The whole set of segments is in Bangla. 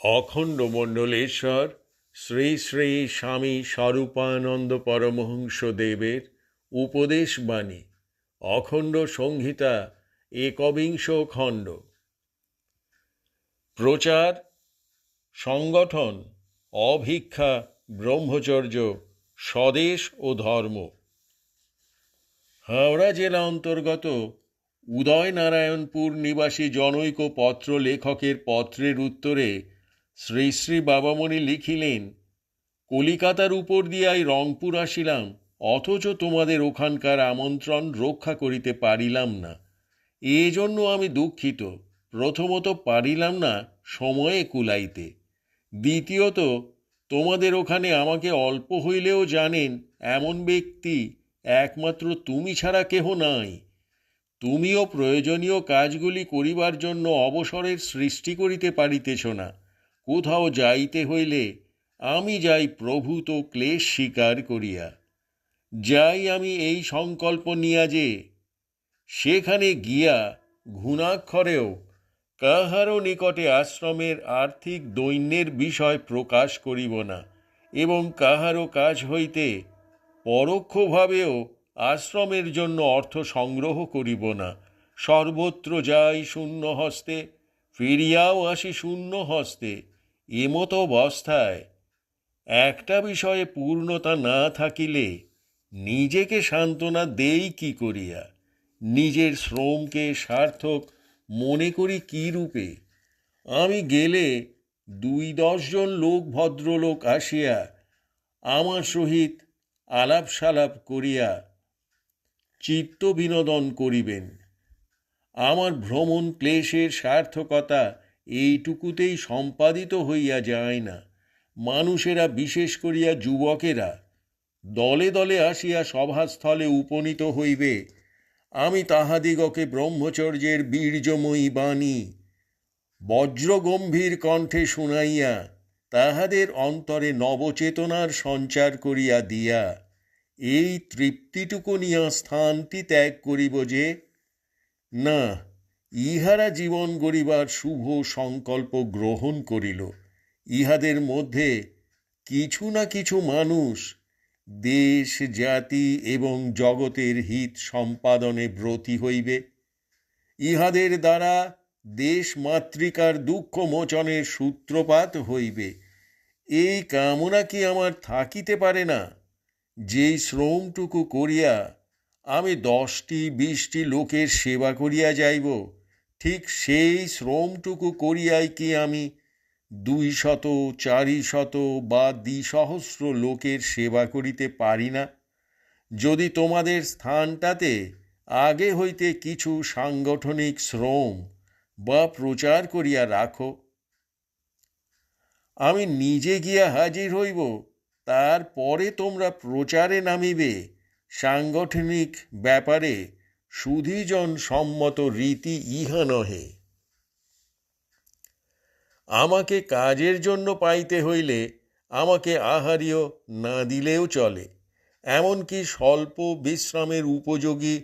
অখণ্ড মণ্ডলেশ্বর, শ্রী শ্রী স্বামী স্বরূপানন্দ পরমহংস দেবের উপদেশ বাণী অখণ্ড সংহিতা, একবিংশ খণ্ড। প্রচার, সংগঠন, অভিক্ষা, ব্রহ্মচর্য, স্বদেশ ও ধর্ম। হাওড়া জেলা অন্তর্গত উদয়নারায়ণপুর নিবাসী জনৈক পত্র লেখকের পত্রের উত্তরে শ্রী শ্রী বাবামণি লিখিলেন, কলিকাতার উপর দিয়াই রংপুর আসিলাম, অথচ তোমাদের ওখানকার আমন্ত্রণ রক্ষা করিতে পারিলাম না। এজন্য আমি দুঃখিত, প্রথমত পারিলাম না সময়ে কুলাইতে। দ্বিতীয়ত, তোমাদের ওখানে আমাকে অল্প হইলেও জানেন, এমন ব্যক্তি একমাত্র তুমি ছাড়া কেহ নাই। তুমিও প্রয়োজনীয় কাজগুলি করিবার জন্য অবসরের সৃষ্টি করিতে পারিতেছ না। কোথাও যাইতে হইলে আমি যাই প্রভূত ক্লেশ স্বীকার করিয়া। যাই আমি এই সংকল্প নিয়া যে, সেখানে গিয়া ঘুণাক্ষরেও কাহারও নিকটে আশ্রমের আর্থিক দৈন্যের বিষয় প্রকাশ করিব না এবং কাহারও কাজ হইতে পরোক্ষভাবেও আশ্রমের জন্য অর্থ সংগ্রহ করিব না। সর্বত্র যাই শূন্য হস্তে, ফিরিয়াও আসি শূন্য হস্তে এমতো অবস্থায়। একটা বিষয়ে পূর্ণতা না থাকিলে নিজেকে সান্ত্বনা দেই কি করিয়া? নিজের শ্রমকে সার্থক মনে করি কি রূপে? আমি গেলে দুই দশজন লোক ভদ্রলোক আসিয়া আমার সহিত আলাপ সালাপ করিয়া চিত্ত বিনোদন করিবেন। আমার ভ্রমণ ক্লেশের সার্থকতা এইটুকুতেই সম্পাদিত হইয়া যায় না। মানুষেরা, বিশেষ করিয়া যুবকেরা, দলে দলে আসিয়া সভাস্থলে উপনীত হইবে। আমি তাহাদিগকে ব্রহ্মচর্যের বীর্যময়ী বাণী, বজ্রগম্ভীর কণ্ঠে শুনাইয়া, তাহাদের অন্তরে নবচেতনার সঞ্চার করিয়া দিয়া, এই তৃপ্তিটুকু নিয়া স্থানটি ত্যাগ করিব যে, না ইহারা জীবন গড়িবার শুভ সংকল্প গ্রহণ করিল। ইহাদের মধ্যে কিছু না কিছু মানুষ দেশ, জাতি এবং জগতের হিত সম্পাদনে ব্রতী হইবে। ইহাদের দ্বারা দেশ মাতৃকার দুঃখ মোচনের সূত্রপাত হইবে। এই কামনা কি আমার থাকিতে পারে না? যেই শ্রমটুকু করিয়া আমি দশটি বিশটি লোকের সেবা করিয়া যাইব ঠিক সেই শ্রমটুকু করিয়াই কি আমি দুই শত, চারি শত বা দ্বিসহস্র লোকের সেবা করিতে পারি না? যদি তোমাদের স্থানটাতে আগে হইতে কিছু সাংগঠনিক শ্রম বা প্রচার করিয়া রাখো, আমি নিজে গিয়া হাজির হইব, তারপরে তোমরা প্রচারে নামিবে সাংগঠনিক ব্যাপারে সুধীজন সম্মত রীতি ইহা নহে। আমাকে কাজের জন্য পাইতে হইলে আমাকে আহার্য না দিলেও চলে, এমনকি স্বল্প বিশ্রামের উপযোগী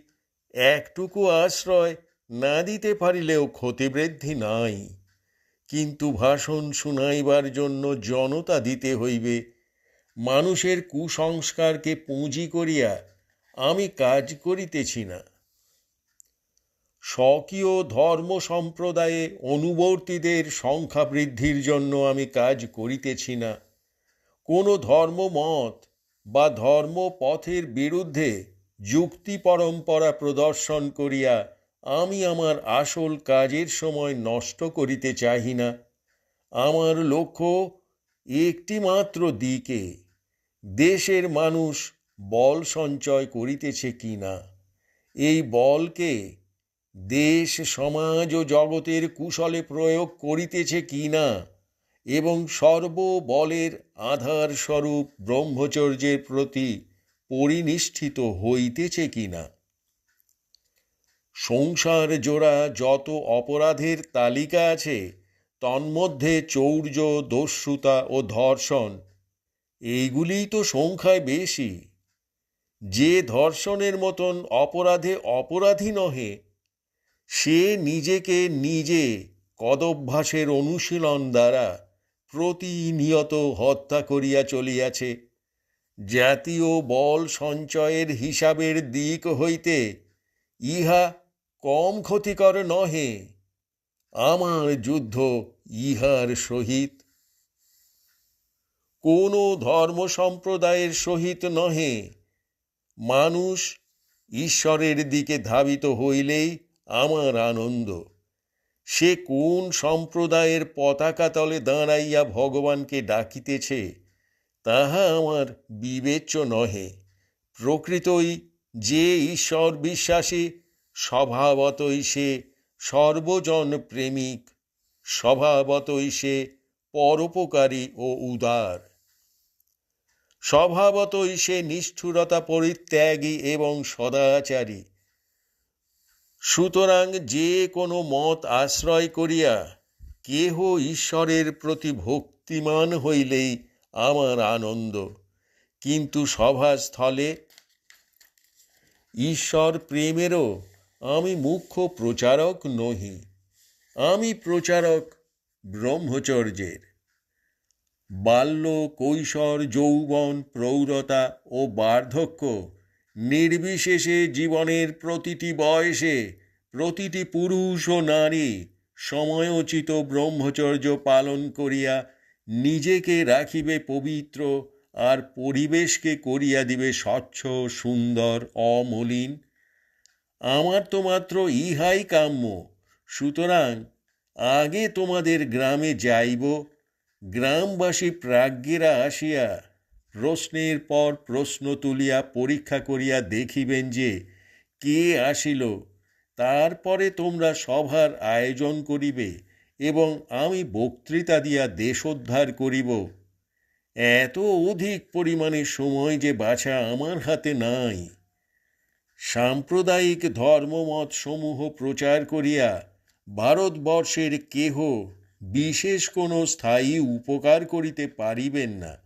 একটুকু আশ্রয় না দিতে পারিলেও ক্ষতিবৃদ্ধি নাই। কিন্তু ভাষণ শুনাইবার জন্য জনতা দিতে হইবে, মানুষের কুসংস্কারকে পুঁজি করিয়া আমি কাজ করিতেছি না। স্বকীয় ধর্ম সম্প্রদায়ে অনুবর্তীদের সংখ্যা বৃদ্ধির জন্য আমি কাজ করিতেছি না। কোনো ধর্মমত বা ধর্মপথের বিরুদ্ধে যুক্তি পরম্পরা প্রদর্শন করিয়া আমি আমার আসল কাজের সময় নষ্ট করিতে চাহি না। আমার লক্ষ্য একটি মাত্র দিকে, দেশের মানুষ বল সঞ্চয় করিতেছে কি না? এই বলকে দেশ, সমাজ ও জগতের কুশলে প্রয়োগ করিতেছে কি না? এবং সর্ববলের আধার স্বরূপ ব্রহ্মচর্যের প্রতি পরিনিষ্ঠিত হইতেছে কি না? সংসার জোড়া যত অপরাধের তালিকা আছে, তন্মধ্যে চৌর্য, দস্যুতা ও ধর্ষণ, এইগুলিই তো সংখ্যায় বেশি। যে ধর্ষণের মতন অপরাধে অপরাধী নহে সে নিজেকে নিজে কদভ্যাসের অনুশীলন দ্বারা প্রতিনিয়ত হত্যা করিয়া চলিয়াছে। জাতীয় বল সঞ্চয়ের হিসাবের দিক হইতে ইহা কম ক্ষতিকর নহে, আমার যুদ্ধ ইহার সহিত। কোন ধর্ম সম্প্রদায়ের সহিত নহে, মানুষ ঈশ্বরের দিকে ধাবিত হইলেই আমার আনন্দ। সে কোন সম্প্রদায়ের পতাকা তলে দাঁড়াইয়া ভগবানকে ডাকিতেছে, তাহা আমার বিবেচ্য নহে। প্রকৃতই যে ঈশ্বর বিশ্বাসী, স্বভাবতই সে সর্বজন প্রেমিক, স্বভাবতই সে পরোপকারী ও উদার। স্বভাবতই সে নিষ্ঠুরতা, পরিত্যাগী এবং সদাচারী। সুতরাং যে কোনো মত আশ্রয় করিয়া কেহ ঈশ্বরের প্রতি ভক্তিমান হইলেই আমার আনন্দ। কিন্তু সভাস্থলে ঈশ্বর প্রেমেরও আমি মুখ্য প্রচারক নহি, আমি প্রচারক ব্রহ্মচর্যের। বাল্য, কৈশোর, যৌবন, প্রৌঢ়তা ও বার্ধক্য নির্বিশেষে জীবনের প্রতিটি বয়সে প্রতিটি পুরুষ ও নারী সময়োচিত ব্রহ্মচর্য পালন করিয়া নিজেকে রাখিবে পবিত্র আর পরিবেশকে করিয়া দিবে স্বচ্ছ, সুন্দর, অমলিন। আমার তো মাত্র ইহাই কাম্য। সুতরাং আগে তোমাদের গ্রামে যাইব। গ্রামবাসী প্রাজ্ঞেরা আসিয়া প্রশ্নের পর প্রশ্ন তুলিয়া পরীক্ষা করিয়া দেখিবেন যে কে আসিল, তারপরে তোমরা সভার আয়োজন করিবে এবং আমি বক্তৃতা দিয়া দেশোদ্ধার করিব। এত অধিক পরিমাণে সময় যে বাছা আমার হাতে নাই। সাম্প্রদায়িক ধর্মমত সমূহ প্রচার করিয়া ভারতবর্ষের কেহ বিশেষ কোনো স্থায়ী উপকার করিতে পারিবেন না।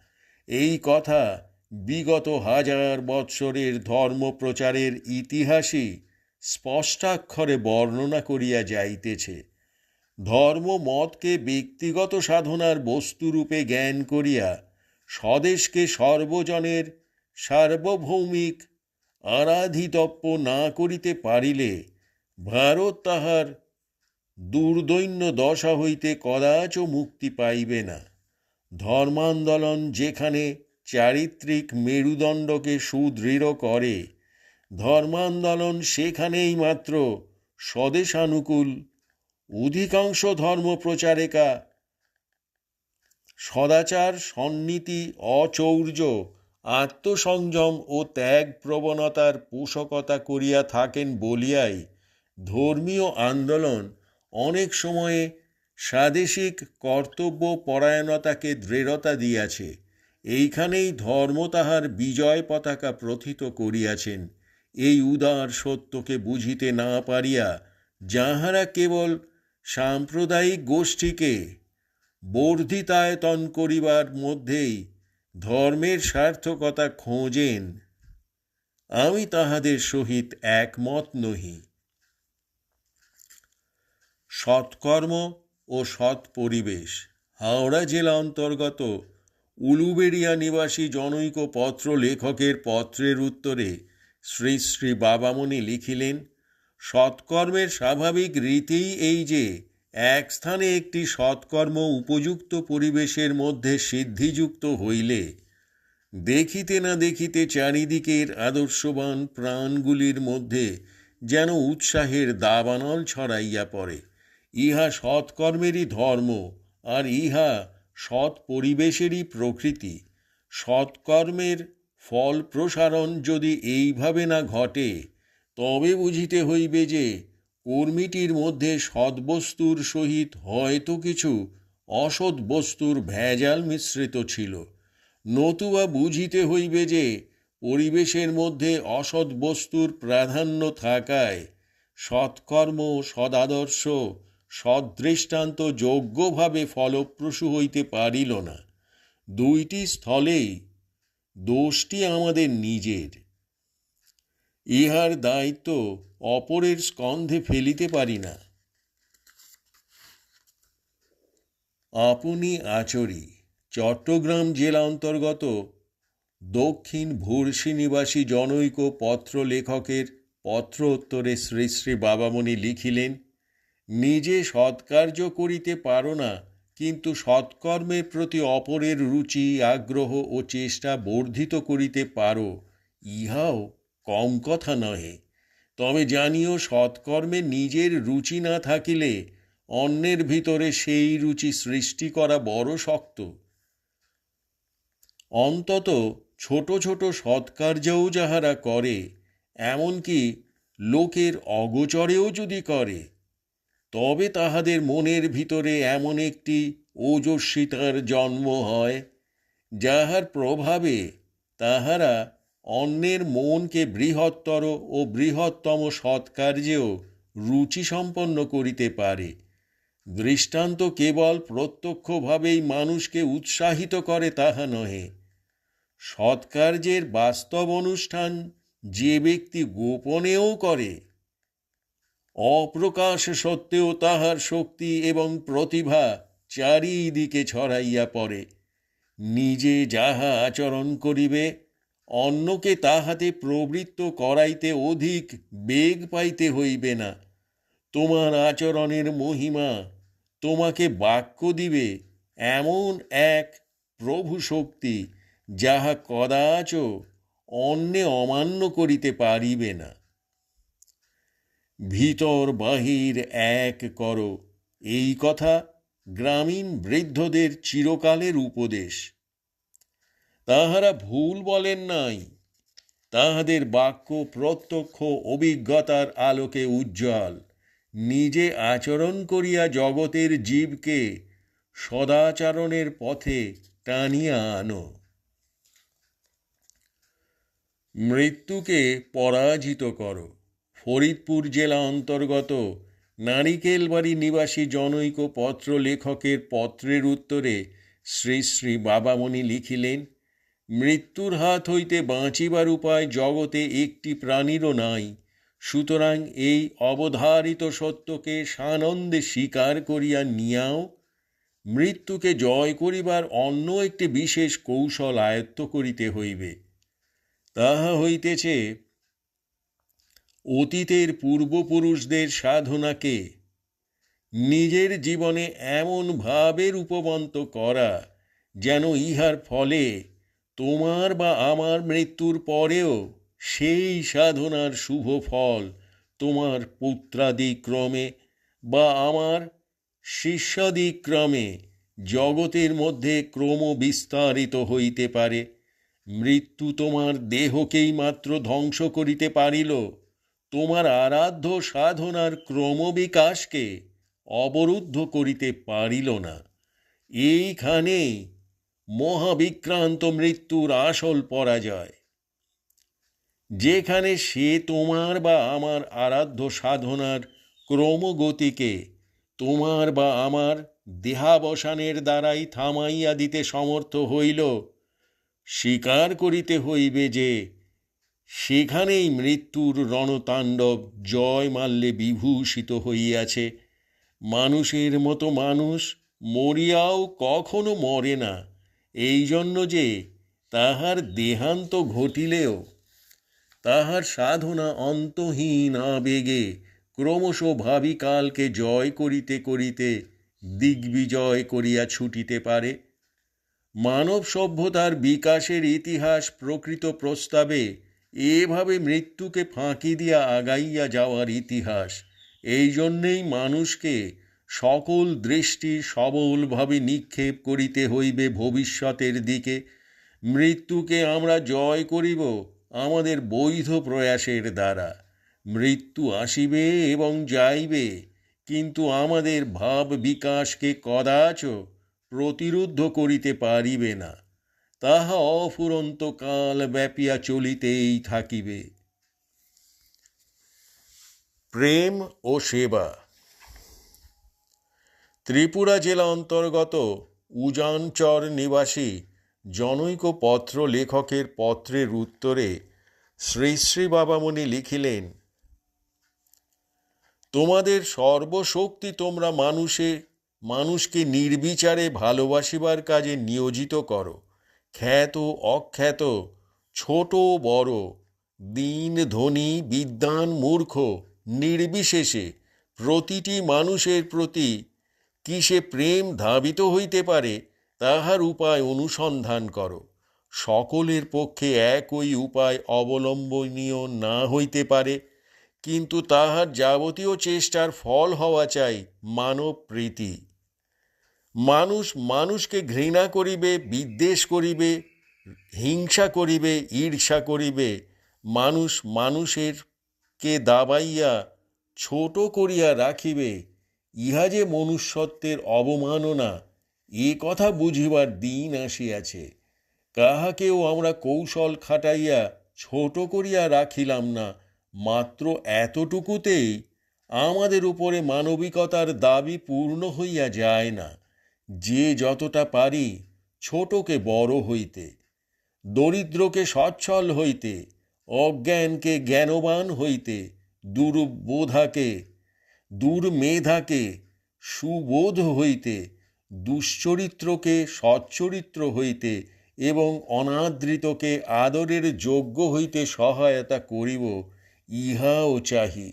এই কথা বিগত হাজার বৎসরের ধর্ম প্রচারের ইতিহাসই স্পষ্টাক্ষরে বর্ণনা করিয়া যাইতেছে। ধর্ম মতকে ব্যক্তিগত সাধনার বস্তুরূপে জ্ঞান করিয়া স্বদেশকে সর্বজনের সার্বভৌমিক আরাধিতব্য না করিতে পারিলে ভারত তাহার দুর্দৈন্য দশা হইতে কদাচ মুক্তি পাইবে না। ধর্মান্দোলন যেখানে চারিত্রিক মেরুদণ্ডকে সুদৃঢ় করে, ধর্মান্দোলন সেখানেই মাত্র স্বদেশানুকূল, অধিকাংশ ধর্ম প্রচারেকা সদাচার, সন্নীতি, অচৌর্য, আত্মসংযম ও ত্যাগ প্রবণতার পোষকতা করিয়া থাকেন বলিয়াই ধর্মীয় আন্দোলন অনেক সময়ে স্বাদেশিক কর্তব্য পরায়ণতাকে দৃঢ়তা দিয়াছে, এইখানেই ধর্ম তাহার বিজয় পতাকা প্রথিত করিয়াছেন, এই উদার সত্যকে বুঝিতে না পারিয়া যাহারা কেবল সাম্প্রদায়িক গোষ্ঠীকে বর্ধিতায়তন করিবার মধ্যেই ধর্মের সার্থকতা খোঁজেন, আমি তাহাদের সহিত একমত নহি। সৎকর্ম ও সৎ পরিবেশ। হাওড়া জেলা অন্তর্গত উলুবেড়িয়া নিবাসী জনৈক পত্র লেখকের পত্রের উত্তরে শ্রী শ্রী বাবামণি লিখিলেন, সৎকর্মের স্বাভাবিক রীতিই এই যে এক স্থানে একটি সৎকর্ম উপযুক্ত পরিবেশের মধ্যে সিদ্ধিযুক্ত হইলে, দেখিতে না দেখিতে চারিদিকের আদর্শবান প্রাণগুলির মধ্যে যেন উৎসাহের দাবানল ছড়াইয়া পড়ে। ইহা সৎকর্মেরই ধর্ম, আর ইহা সৎ পরিবেশেরই প্রকৃতি। সৎকর্মের ফল প্রসারণ যদি এইভাবে না ঘটে, তবে বুঝিতে হইবে যে কর্মীটির মধ্যে সদ্বস্তুর সহিত হয়তো কিছু অসৎ বস্তুর ভেজাল মিশ্রিত ছিল। নতুবা বুঝিতে হইবে যে পরিবেশের মধ্যে অসৎ বস্তুর প্রাধান্য থাকায় সৎকর্ম সদাদর্শ সদৃষ্টান্ত যোগ্যভাবে ফলপ্রসূ হইতে পারিল না। দুইটি স্থলেই দোষটি আমাদের নিজের। ইহার দায়িত্ব অপরের স্কন্ধে ফেলিতে পারি না। আপনি আচরি, চট্টগ্রাম জেলা অন্তর্গত দক্ষিণ ভুরসি নিবাসী জনৈক পত্র লেখকের পত্র উত্তরে শ্রী শ্রী বাবামণি লিখিলেন নিজে সৎকার্য করিতে পারো না, কিন্তু সৎকর্মের প্রতি অপরের রুচি, আগ্রহ ও চেষ্টা বর্ধিত করিতে পারো, ইহাও কম কথা নহে। তবে জানিও সৎকর্মে নিজের রুচি না থাকিলে অন্যের ভিতরে সেই রুচি সৃষ্টি করা বড় শক্ত। অন্তত ছোট ছোট সৎকার্যও যাহারা করে, এমনকি লোকের অগোচরেও যদি করে তবে তাহাদের মনের ভিতরে এমন একটি ওজস্বিতার জন্ম হয়, যাহার প্রভাবে তাহারা অন্যের মনকে বৃহত্তর ও বৃহত্তম সৎকার্যেও রুচি সম্পন্ন করিতে পারে। দৃষ্টান্ত কেবল প্রত্যক্ষভাবেই মানুষকে উৎসাহিত করে তাহা নহে। সৎকার্যের বাস্তব অনুষ্ঠান যে ব্যক্তি গোপনেও করে অপ্রকাশ সত্ত্বেও তাহার শক্তি এবং প্রতিভা চারিদিকে ছড়াইয়া পড়ে। নিজে যাহা আচরণ করিবে, অন্যকে তাহাতে প্রবৃত্ত করাইতে অধিক বেগ পাইতে হইবে না। তোমার আচরণের মহিমা তোমাকে বাক্য দিবে এমন এক প্রভু শক্তি যাহা কদাচ অন্যে অমান্য করিতে পারিবে না। ভিতর বাহির এক করো। এই কথা গ্রামীণ বৃদ্ধদের চিরকালের উপদেশ। তাহারা ভুল বলেন নাই। তাহাদের বাক্য প্রত্যক্ষ অভিজ্ঞতার আলোকে উজ্জ্বল। নিজে আচরণ করিয়া জগতের জীবকে সদাচরণের পথে টানিয়া আনো। মৃত্যুকে পরাজিত করো। ফরিদপুর জেলা অন্তর্গত নারিকেলবাড়ি নিবাসী জনৈক পত্র লেখকের পত্রের উত্তরে শ্রী শ্রী বাবামণি লিখিলেন, মৃত্যুর হাত হইতে বাঁচিবার উপায় জগতে একটি প্রাণীরও নাই। সুতরাং এই অবধারিত সত্যকে সানন্দে স্বীকার করিয়া নিয়াও। মৃত্যুকে জয় করিবার অন্য একটি বিশেষ কৌশল আয়ত্ত করিতে হইবে। তাহা হইতেছে অতীতের পূর্বপুরুষদের সাধনাকে, নিজের জীবনে এমন ভাবে রূপবন্ত করা যেন ইহার ফলে তোমার বা আমার মৃত্যুর পরেও সেই সাধনার শুভ ফল তোমার পুত্রাদিক্রমে বা আমার শিষ্যাদিক্রমে জগতের মধ্যে ক্রম বিস্তারিত হইতে পারে। মৃত্যু তোমার দেহকেই মাত্র ধ্বংস করিতে পারিল। তোমার আরাধ্য সাধনার ক্রমবিকাশকে অবরুদ্ধ করিতে পারিল না। এইখানে মহাবিক্রান্ত মৃত্যুর আসল পরাজয়। যেখানে সে তোমার বা আমার আরাধ্য সাধনার ক্রমগতিকে তোমার বা আমার দেহাবসানের দ্বারাই থামাইয়া দিতে সমর্থ হইল, স্বীকার করিতে হইবে যে সেখানেই মৃত্যুর রণতাণ্ডব জয় মাল্যে বিভূষিত হইয়াছে। মানুষের মতো মানুষ মরিয়াও কখনো মরে না এই জন্য যে তাহার দেহান্ত ঘটিলেও তাহার সাধনা অন্তহীন আবেগে ক্রমশ ভাবিকালকে জয় করিতে করিতে দিগ্বিজয় করিয়া ছুটিতে পারে। মানব সভ্যতার বিকাশের ইতিহাস প্রকৃত প্রস্তাবে এভাবে মৃত্যুকে ফাঁকি দিয়া আগাইয়া যাওয়ার ইতিহাস। এই জন্যেই মানুষকে সকল দৃষ্টি সবলভাবে নিক্ষেপ করিতে হইবে ভবিষ্যতের দিকে। মৃত্যুকে আমরা জয় করিব আমাদের বৈধ প্রয়াসের দ্বারা। মৃত্যু আসিবে এবং যাইবে, কিন্তু আমাদের ভাব বিকাশকে কদাচ প্রতিরুদ্ধ করিতে পারিবে না। তাহা অফুরন্ত কাল ব্যাপিয়া চলিতেই থাকিবে। প্রেম ও সেবা। ত্রিপুরা জেলা অন্তর্গত উজানচর নিবাসী জনৈক পত্র লেখকের পত্রের উত্তরে শ্রী শ্রী বাবামণি লিখিলেন, তোমাদের সর্বশক্তি তোমরা মানুষে, মানুষকে নির্বিচারে ভালোবাসিবার কাজে নিয়োজিত করো। খ্যাত অখ্যাত, ছোট বড়, দিন ধনী বিদ্বান মূর্খ, নির্বিশেষে প্রতিটি মানুষের প্রতি কিসে প্রেম ধাবিত হইতে পারে তাহার উপায় অনুসন্ধান করো। সকলের পক্ষে একই উপায় অবলম্বনীয় না হইতে পারে, কিন্তু তাহার যাবতীয় চেষ্টার ফল হওয়া চাই মানব প্রীতি মানুষ মানুষকে ঘৃণা করিবে, বিদ্বেষ করিবে, হিংসা করিবে, ঈর্ষা করিবে। মানুষ মানুষের কে দাবাইয়া, ছোট করিয়া রাখিবে, ইহা যে মনুষ্যত্বের অবমাননা, এ কথা বুঝিবার দিন আসিয়াছে। কাহাকেও আমরা কৌশল খাটাইয়া, ছোট করিয়া রাখিলাম না, মাত্র এতটুকুতেই আমাদের উপরে মানবিকতার দাবি পূর্ণ হইয়া যায় না। যে যতটা পারি ছোটকে বড় হইতে, দরিদ্রকে সচ্ছল হইতে, অজ্ঞানকে জ্ঞানবান হইতে, দুর্বোধাকে, দুর্মেধাকে সুবোধ হইতে, দুশ্চরিত্রকে সচ্চরিত্র হইতে এবং অনাদৃতকে আদরের যোগ্য হইতে সহায়তা করিব, ইহাও চাহি।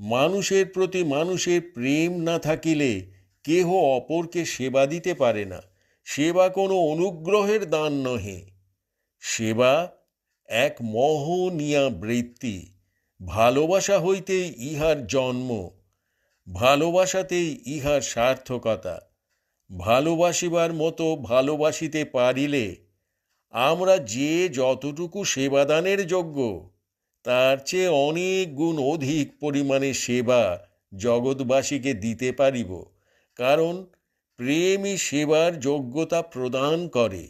মানুষের প্রতি মানুষের প্রেম না থাকিলে কেহ অপরকে সেবা দিতে পারে না। সেবা কোনো অনুগ্রহের দান নহে। সেবা এক মহনীয়া বৃত্তি। ভালোবাসা হইতেই ইহার জন্ম। ভালোবাসাতেই ইহার সার্থকতা। ভালোবাসিবার মতো ভালোবাসিতে পারিলে আমরা যে যতটুকু সেবাদানের যোগ্য, তার চেয়ে অনেক গুণ অধিক পরিমাণে সেবা জগৎবাসীকে দিতে পারিব। কারণ প্রেমই সেবার যোগ্যতা প্রদান করে।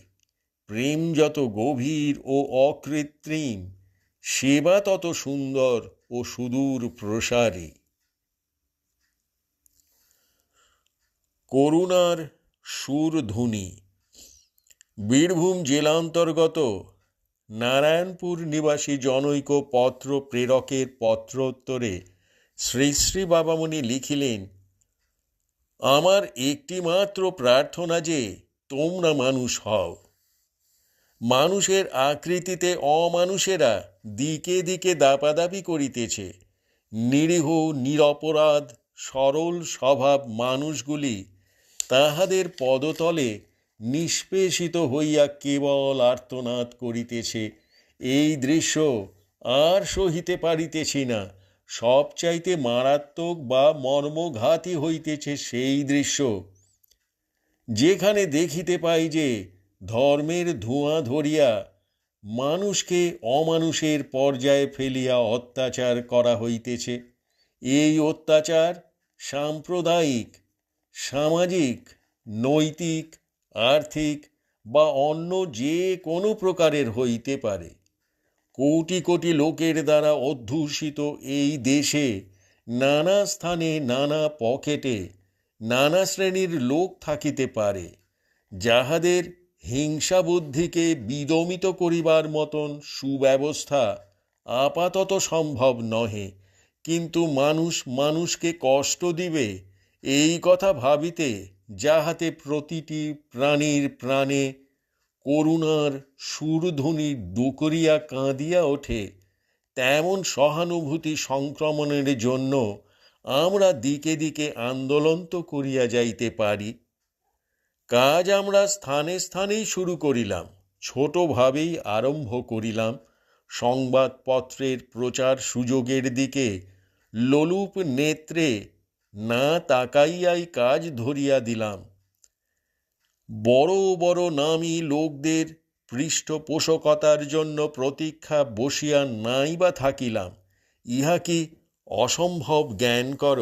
প্রেম যত গভীর ও অকৃত্রিম, সেবা তত সুন্দর ও সুদূর প্রসারী। করুণার সুরধুনি বীরভূম জেলান্তর্গত নারায়ণপুর নিবাসী জনৈক পত্র প্রেরকের পত্রোত্তরে শ্রী শ্রী বাবামণি লিখিলেন আমার একটিমাত্র প্রার্থনা যে তোমরা মানুষ হও। মানুষের আকৃতিতে অমানুষেরা দিকে দিকে দাপাদাপি করিতেছে। নিরীহ, নিরপরাধ, সরল স্বভাব মানুষগুলি তাহাদের পদতলে নিষ্পেষিত হইয়া কেবল আর্তনাদ করিতেছে। এই দৃশ্য আর সহিতে পারিতেছি না। সবচাইতে মারাত্মক বা মর্মঘাতী হইতেছে সেই দৃশ্য। যেখানে দেখিতে পাই যে ধর্মের ধোঁয়া ধরিয়া মানুষকে অমানুষের পর্যায়ে ফেলিয়া অত্যাচার করা হইতেছে। এই অত্যাচার সাম্প্রদায়িক, সামাজিক, নৈতিক, আর্থিক বা অন্য যে কোনো প্রকারের হইতে পারে। কোটি কোটি লোকের দ্বারা অধ্যুষিত এই দেশে নানা স্থানে, নানা পকেটে, নানা শ্রেণির লোক থাকিতে পারে, যাহাদের হিংসা বুদ্ধিকে বিদমিত করিবার মতন সুব্যবস্থা আপাতত সম্ভব নহে। কিন্তু মানুষ মানুষকে কষ্ট দিবে এই কথা ভাবিতে যাহাতে প্রতিটি প্রাণীর প্রাণে করুণার সুরধ্বনি দুকরিয়া কাঁদিয়া ওঠে। তেমন সহানুভূতি সংক্রমণের জন্য আমরা দিকে দিকে আন্দোলন তো করিয়া যাইতে পারি। কাজ আমরা স্থানে স্থানেই শুরু করিলাম ছোটভাবেই আরম্ভ করিলাম। সংবাদপত্রের প্রচার সুযোগের দিকে লোলুপ নেত্রে না তাকাইয়াই কাজ ধরিয়া দিলাম। বড় বড় নামী লোকদের পৃষ্ঠপোষকতার জন্য প্রতীক্ষা বসিয়া নাই বা থাকিলাম, ইহা কি অসম্ভব জ্ঞান কর?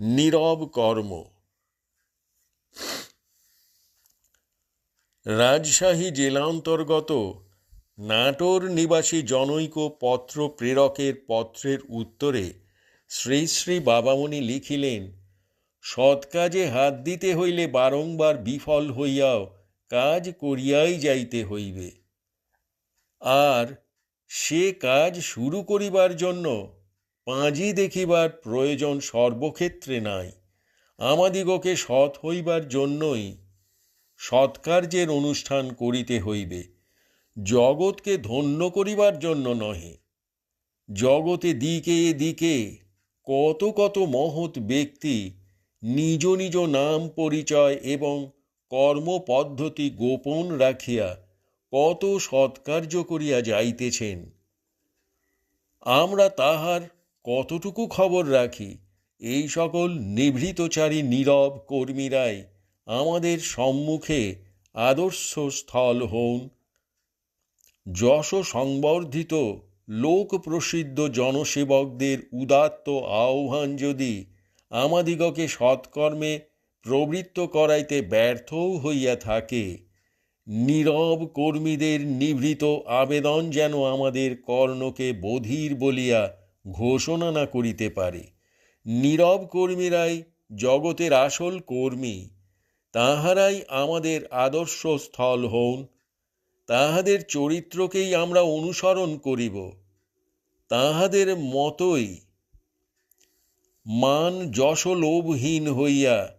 নীরব কর্ম। রাজশাহী জেলা অন্তর্গত নাটোর নিবাসী জনৈক পত্র প্রেরকের পত্রের উত্তরে শ্রী শ্রী বাবামণি লিখিলেন সৎ কাজে হাত দিতে হইলে বারংবার বিফল হইয়াও কাজ করিয়াই যাইতে হইবে। আর সে কাজ শুরু করিবার জন্য পাঁজি দেখিবার প্রয়োজন সর্বক্ষেত্রে নাই। আমাদিগকে সৎ হইবার জন্যই সৎকার্যের অনুষ্ঠান করিতে হইবে। জগৎকে ধন্য করিবার জন্য নহে। জগতে দিকে দিকে কত কত মহৎ ব্যক্তি নিজ নিজ নাম পরিচয় এবং কর্মপদ্ধতি গোপন রাখিয়া কত সৎকার্য করিয়া যাইতেছেন। আমরা তাহার কতটুকু খবর রাখি, এই সকল নিভৃতচারী নীরব কর্মীরাই আমাদের সম্মুখে আদর্শ স্থল হন। যশ সংবর্ধিত লোক প্রসিদ্ধ জনসেবকদের উদাত্ত আহ্বান যদি আমাদিগকে সৎকর্মে প্রবৃত্ত করাইতে ব্যর্থও হইয়া থাকে। নীরব কর্মীদের নিভৃত আবেদন যেন আমাদের কর্ণকে বধির বলিয়া ঘোষণা না করিতে পারে। নীরব কর্মীরাই জগতের আসল কর্মী। তাহারাই আমাদের আদর্শ স্থল হন। তাহাদের চরিত্রকেই আমরা অনুসরণ করিব। তাহাদের মতোই মান যশ লোভহীন হইয়া,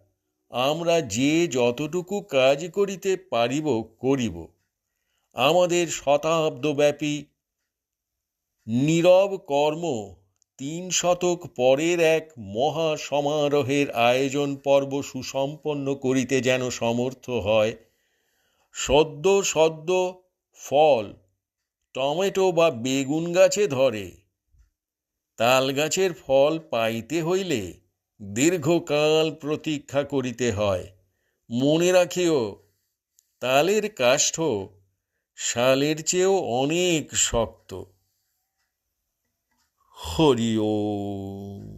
আমরা যে যতটুকু কাজ করিতে পারিব, করিব। আমাদের শতাব্দব্যাপী নীরব কর্ম তিন শতক পরের এক মহা সমারোহের আয়োজন পর্ব সুসম্পন্ন করিতে যেন সমর্থ হয়, সদ্য সদ্য ফল, টমেটো বা বেগুন গাছে ধরে। তাল গাছের ফল পাইতে হইলে দীর্ঘকাল প্রতীক্ষা করিতে হয়। মনে রাখিও, তালের কাষ্ঠ শালের চেয়েও অনেক শক্ত। হরি ওম।